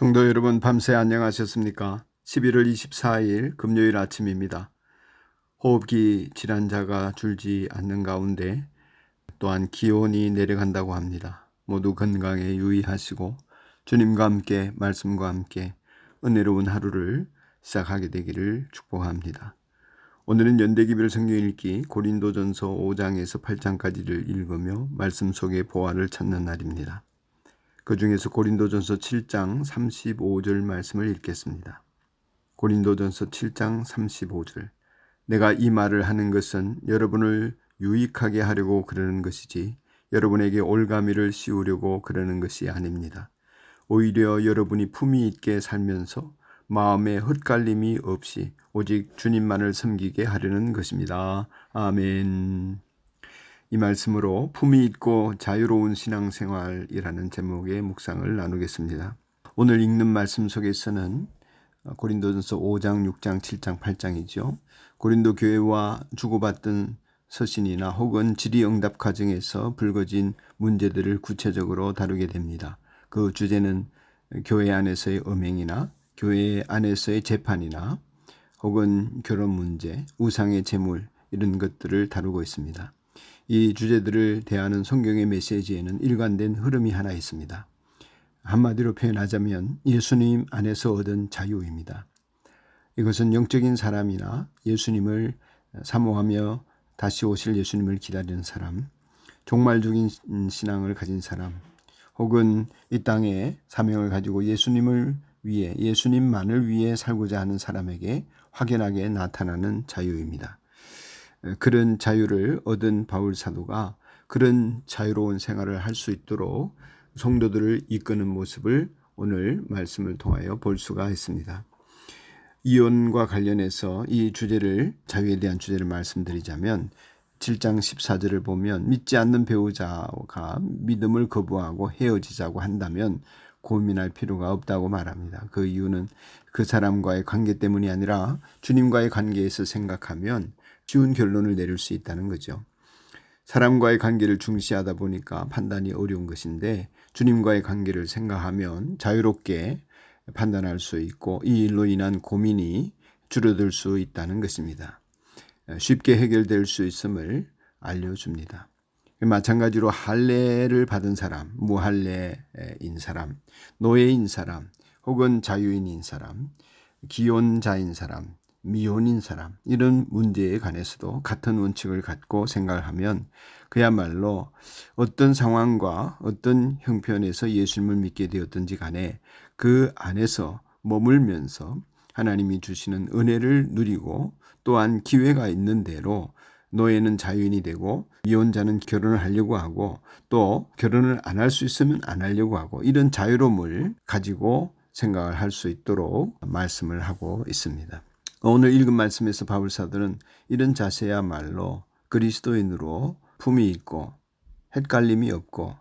성도 여러분 밤새 안녕하셨습니까? 11월 24일 금요일 아침입니다. 호흡기 질환자가 줄지 않는 가운데 또한 기온이 내려간다고 합니다. 모두 건강에 유의하시고 주님과 함께 말씀과 함께 은혜로운 하루를 시작하게 되기를 축복합니다. 오늘은 연대기별 성경 읽기 고린도전서 5장에서 8장까지를 읽으며 말씀 속의 보화를 찾는 날입니다. 그 중에서 고린도전서 7장 35절 말씀을 읽겠습니다. 고린도전서 7장 35절. 내가 이 말을 하는 것은 여러분을 유익하게 하려고 그러는 것이지 여러분에게 올가미를 씌우려고 그러는 것이 아닙니다. 오히려 여러분이 품위 있게 살면서 마음에 헛갈림이 없이 오직 주님만을 섬기게 하려는 것입니다. 아멘. 이 말씀으로 품위 있고 자유로운 신앙생활이라는 제목의 묵상을 나누겠습니다. 오늘 읽는 말씀 속에서는 고린도전서 5장, 6장, 7장, 8장이죠. 고린도 교회와 주고받던 서신이나 혹은 질의응답 과정에서 불거진 문제들을 구체적으로 다루게 됩니다. 그 주제는 교회 안에서의 음행이나 교회 안에서의 재판이나 혹은 결혼 문제, 우상의 재물 이런 것들을 다루고 있습니다. 이 주제들을 대하는 성경의 메시지에는 일관된 흐름이 하나 있습니다. 한마디로 표현하자면 예수님 안에서 얻은 자유입니다. 이것은 영적인 사람이나 예수님을 사모하며 다시 오실 예수님을 기다리는 사람, 종말적인 신앙을 가진 사람, 혹은 이 땅에 사명을 가지고 예수님을 위해 예수님만을 위해 살고자 하는 사람에게 확연하게 나타나는 자유입니다. 그런 자유를 얻은 바울 사도가 그런 자유로운 생활을 할 수 있도록 성도들을 이끄는 모습을 오늘 말씀을 통하여 볼 수가 있습니다. 이혼과 관련해서 이 주제를 자유에 대한 주제를 말씀드리자면 7장 14절을 보면 믿지 않는 배우자가 믿음을 거부하고 헤어지자고 한다면 고민할 필요가 없다고 말합니다. 그 이유는 그 사람과의 관계 때문이 아니라 주님과의 관계에서 생각하면 쉬운 결론을 내릴 수 있다는 거죠. 사람과의 관계를 중시하다 보니까 판단이 어려운 것인데 주님과의 관계를 생각하면 자유롭게 판단할 수 있고 이 일로 인한 고민이 줄어들 수 있다는 것입니다. 쉽게 해결될 수 있음을 알려줍니다. 마찬가지로 할례를 받은 사람, 무할례인 사람, 노예인 사람, 혹은 자유인인 사람, 기혼자인 사람, 미혼인 사람 이런 문제에 관해서도 같은 원칙을 갖고 생각하면 그야말로 어떤 상황과 어떤 형편에서 예수님을 믿게 되었든지 간에 그 안에서 머물면서 하나님이 주시는 은혜를 누리고 또한 기회가 있는 대로 노예는 자유인이 되고 미혼자는 결혼을 하려고 하고 또 결혼을 안 할 수 있으면 안 하려고 하고 이런 자유로움을 가지고 생각을 할 수 있도록 말씀을 하고 있습니다. 오늘 읽은 말씀에서 바울 사도는 이런 자세야말로 그리스도인으로 품이 있고 헷갈림이 없고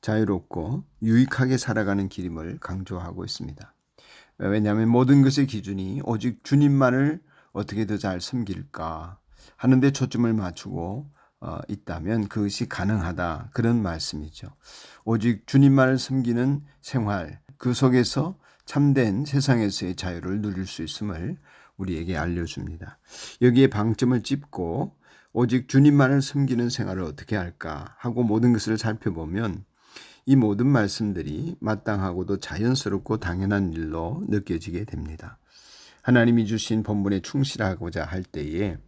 자유롭고 유익하게 살아가는 길임을 강조하고 있습니다. 왜냐하면 모든 것의 기준이 오직 주님만을 어떻게 더 잘 섬길까 하는데 초점을 맞추고 어, 있다면 그것이 가능하다 그런 말씀이죠. 오직 주님만을 섬기는 생활 그 속에서 참된 세상에서의 자유를 누릴 수 있음을 우리에게 알려줍니다. 여기에 방점을 짚고 오직 주님만을 섬기는 생활을 어떻게 할까 하고 모든 것을 살펴보면 이 모든 말씀들이 마땅하고도 자연스럽고 당연한 일로 느껴지게 됩니다. 하나님이 주신 본분에 충실하고자 할 때에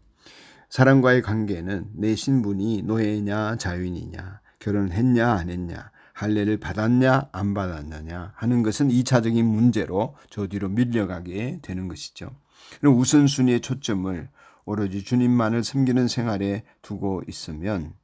사람과의 관계는 내 신분이 노예냐 자유인이냐 결혼했냐 안 했냐 할례를 받았냐 안 받았느냐 하는 것은 2차적인 문제로 저 뒤로 밀려가게 되는 것이죠. 우선순위의 초점을 오로지 주님만을 섬기는 생활에 두고 있으면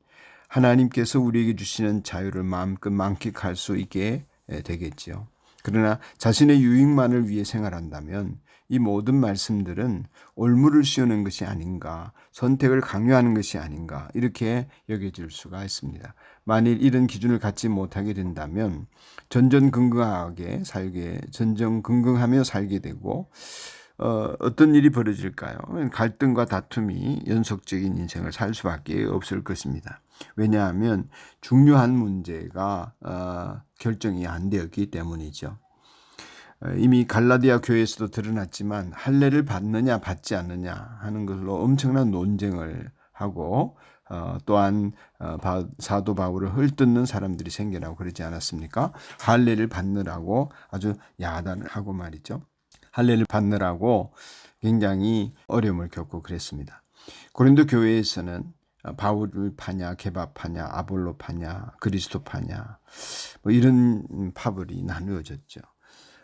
하나님께서 우리에게 주시는 자유를 마음껏 만끽할 수 있게 되겠지요. 그러나 자신의 유익만을 위해 생활한다면 이 모든 말씀들은 올무를 씌우는 것이 아닌가, 선택을 강요하는 것이 아닌가, 이렇게 여겨질 수가 있습니다. 만일 이런 기준을 갖지 못하게 된다면 전전긍긍하게 살게, 전전긍긍하며 살게 되고, 어, 어떤 일이 벌어질까요? 갈등과 다툼이 연속적인 인생을 살 수밖에 없을 것입니다. 왜냐하면 중요한 문제가 어, 결정이 안 되었기 때문이죠. 어, 이미 갈라디아 교회에서도 드러났지만 할례를 받느냐 받지 않느냐 하는 걸로 엄청난 논쟁을 하고 어, 또한 어, 바, 사도 바울을 헐뜯는 사람들이 생겨나고 그러지 않았습니까? 할례를 받느라고 아주 야단을 하고 말이죠. 할례를 받느라고 굉장히 어려움을 겪고 그랬습니다. 고린도 교회에서는 바울을 파냐, 개바파냐, 아볼로 파냐, 그리스도 파냐, 뭐 이런 파벌이 나누어졌죠.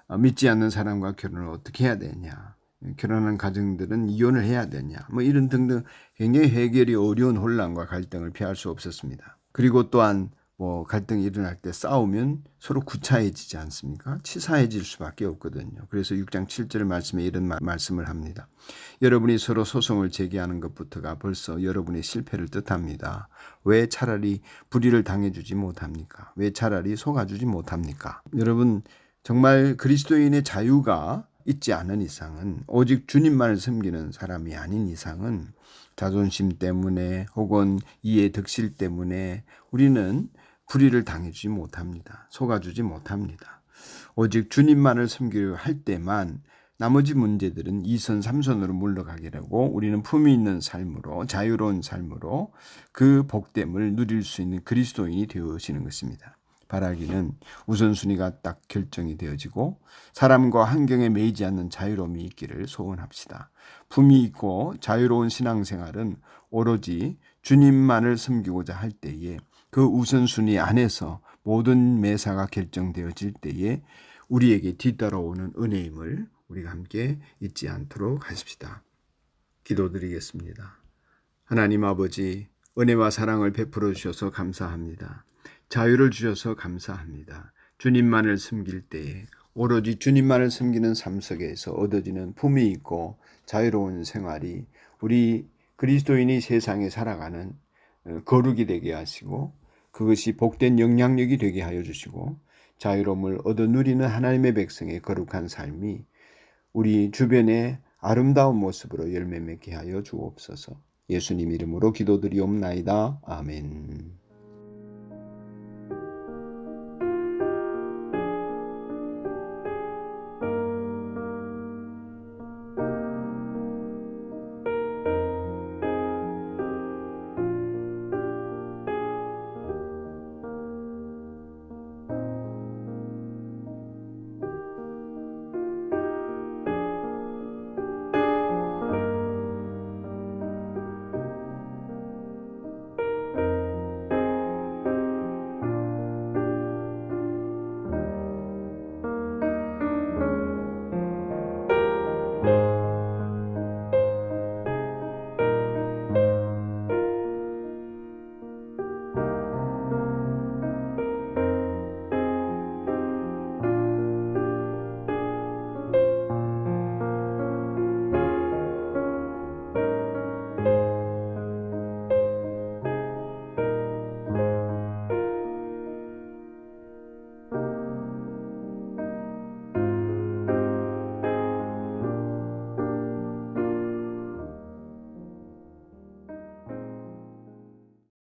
어, 믿지 않는 사람과 결혼을 어떻게 해야 되냐, 결혼한 가정들은 이혼을 해야 되냐, 뭐 이런 등등 굉장히 해결이 어려운 혼란과 갈등을 피할 수 없었습니다. 그리고 또한 뭐 갈등이 일어날 때 싸우면 서로 구차해지지 않습니까? 치사해질 수밖에 없거든요. 그래서 6장 7절 말씀에 이런 말, 말씀을 합니다. 여러분이 서로 소송을 제기하는 것부터가 벌써 여러분의 실패를 뜻합니다. 왜 차라리 불의를 당해주지 못합니까? 왜 차라리 속아주지 못합니까? 여러분 정말 그리스도인의 자유가 있지 않은 이상은 오직 주님만을 섬기는 사람이 아닌 이상은 자존심 때문에 혹은 이해 득실 때문에 우리는 불의를 당해주지 못합니다. 속아주지 못합니다. 오직 주님만을 섬기려 할 때만 나머지 문제들은 이선 삼선으로 물러가게 되고 우리는 품위 있는 삶으로 자유로운 삶으로 그 복됨을 누릴 수 있는 그리스도인이 되어지는 것입니다. 바라기는 우선순위가 딱 결정이 되어지고 사람과 환경에 매이지 않는 자유로움이 있기를 소원합시다. 품위 있고 자유로운 신앙생활은 오로지 주님만을 섬기고자 할 때에 그 우선순위 안에서 모든 매사가 결정되어질 때에 우리에게 뒤따라오는 은혜임을 우리가 함께 잊지 않도록 하십시다. 기도드리겠습니다. 하나님 아버지, 은혜와 사랑을 베풀어 주셔서 감사합니다. 자유를 주셔서 감사합니다. 주님만을 섬길 때에 오로지 주님만을 섬기는 삶 속에서 얻어지는 품이 있고 자유로운 생활이 우리 그리스도인이 세상에 살아가는 어, 거룩이 되게 하시고 그것이 복된 영향력이 되게 하여 주시고 자유로움을 얻어 누리는 하나님의 백성의 거룩한 삶이 우리 주변의 아름다운 모습으로 열매 맺게 하여 주옵소서. 예수님 이름으로 기도드리옵나이다. 아멘.